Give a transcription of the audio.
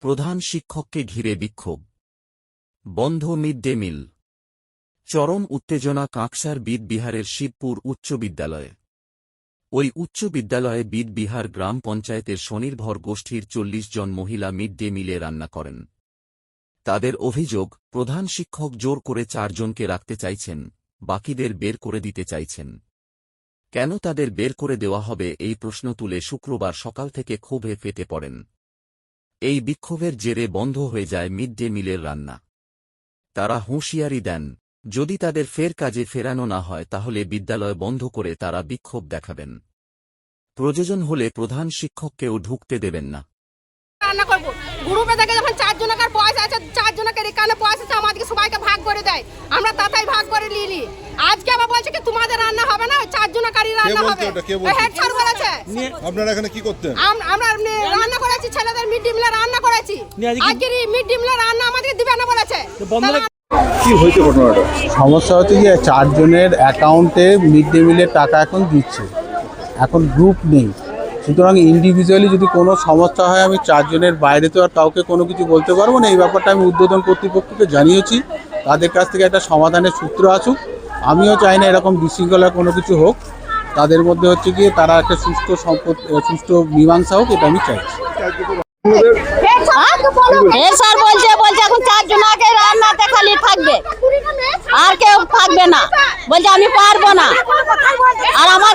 প্রধান শিক্ষককে ঘিরে বিক্ষোভ। বন্ধ মিড ডে মিল। চরম উত্তেজনা কাঁকসার বিদ বিহারের শিবপুর উচ্চ বিদ্যালয়ে। ওই উচ্চ বিদ্যালয়ে বিদ বিহার গ্রাম পঞ্চায়েতের স্বনির্ভর গোষ্ঠীর চল্লিশ জন মহিলা মিড ডে মিলে রান্না করেন। তাদের অভিযোগ, প্রধান শিক্ষক জোর করে চারজনকে রাখতে চাইছেন, বাকিদের বের করে দিতে চাইছেন। কেন তাদের বের করে দেওয়া হবে এই প্রশ্ন তুলে শুক্রবার সকাল থেকে ক্ষোভে ফেটে পড়েন। এই বিক্ষোভের জেরে বন্ধ হয়ে যায় মিড ডে মিলের রান্না। তারা হুঁশিয়ারি দেন যদি তাদের ফের কাজে ফেরানো না হয় তাহলে বিদ্যালয় বন্ধ করে তারা বিক্ষোভ দেখাবেন। প্রয়োজন হলে প্রধান শিক্ষককেও ঢুকতে দেবেন না। রান্না করব। গ্রুপে থেকে যখন চার পয়সা আছে চার জনকের এখানে পয়সা আছে আমাদেরকে সবাইকে ভাগ করে দেয়। আমরা তাতাই ভাগ করে লিলি আজকে আবার বলছে কি তোমাদের রান্না হবে না চার জনকারই রান্না হবে। ওটা? কে বলছে? হেড স্যার বলেছে। আপনারা এখানে কি করতেন? আমরা রান্না করেছি ছেলেদের মিড ডে মিলে রান্না করেছি নিয়ে আজকে- আজকে মিড ডে মিলে রান্না আমাদেরকে দিবে না বলেছে। কি হয়েছে ঘটনাটা? সমস্যা হচ্ছে যে চারজনের অ্যাকাউন্টে মিড ডে মিলের টাকা এখন দিচ্ছে। এখন গ্রুপ নেই। সুতরাং ইন্ডিভিজুয়ালি যদি কোনো সমস্যা হয় আমি চারজনের বাইরে তো আর কাউকে কোনো কিছু বলতে পারব না। এই ব্যাপারটা আমি উদ্বোধন কর্তৃপক্ষকে জানিয়েছি। তাদের কাছ থেকে একটা সমাধানের সূত্র আসুক। আমিও চাই না এরকম বিশৃঙ্খলা কোনো কিছু হোক। তাদের মধ্যে হচ্ছে গিয়ে তারা একটা সুস্থ সম্পদ সুষ্ঠু মীমাংসা হোক এটা আমি চাইছি। হেড স্যার বলছে বলছে, এখন চার আগে রান্নাতে খালি থাকবে। আর কেউ থাকবে না। বলছে, আমি পারব না। আর আমার